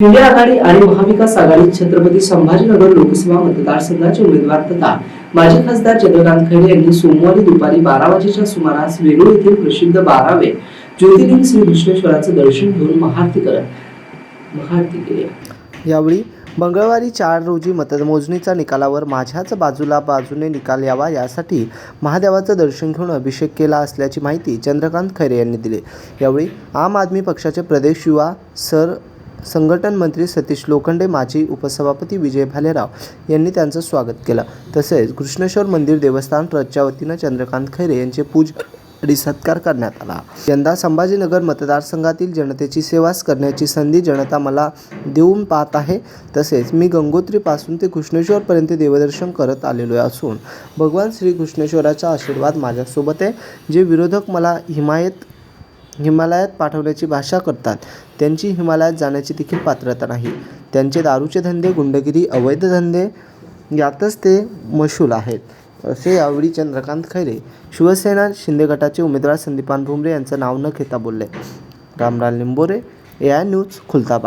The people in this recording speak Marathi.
इंडिया आघाडी आणि महाविकास आघाडी छत्रपती संभाजीनगर लोकसभा मतदारसंघाचे उमेदवार तथा माजी खासदार चंद्रकांत खैरे यांनी सोमवारी दुपारी बारा वाजेच्या सुमारास वेरूळ येथील प्रसिद्ध बारावे ज्योतिर्लिंग श्री विश्वेश्वराचं दर्शन घेऊन महाआरती करत महाआरती केली. यावेळी मंगळवारी चार रोजी मतमोजणीचा निकालावर माझ्याच बाजूला बाजूने निकाल यावा यासाठी महादेवाचं दर्शन घेऊन अभिषेक केला असल्याची माहिती चंद्रकांत खैरे यांनी दिली. यावेळी आम आदमी पक्षाचे प्रदेश युवा सर संघटन मंत्री सतीश लोखंडे माजी उपसभापती विजय भालेराव यांनी त्यांचं स्वागत केलं. तसेच कृष्णेश्वर मंदिर देवस्थान ट्रस्टच्या वतीनं चंद्रकांत खैरे यांचे पूज आणि सत्कार करण्यात आला. यंदा संभाजीनगर मतदारसंघातील जनतेची सेवाच करण्याची संधी जनता मला देऊन पाहत आहे. तसेच मी गंगोत्रीपासून ते कृष्णेश्वरपर्यंत देवदर्शन करत आलेलो असून भगवान श्री कृष्णेश्वराचा आशीर्वाद माझ्यासोबत आहे. जे विरोधक मला हिमायत हिमालयात पाठवण्याची भाषा करतात. त्यांची हिमालयात जाण्याची देखील पात्रता नाही. त्यांचे दारूचे धंदे गुंडगिरी अवैध धंदे यातच ते मशूल आहेत. असे यावेळी चंद्रकांत खैरे शिवसेना शिंदे गटाचे उमेदवार संदीपान भुमरे यांचं नाव न घेता बोलले. Ramlal Nimbore A I news Khultabad.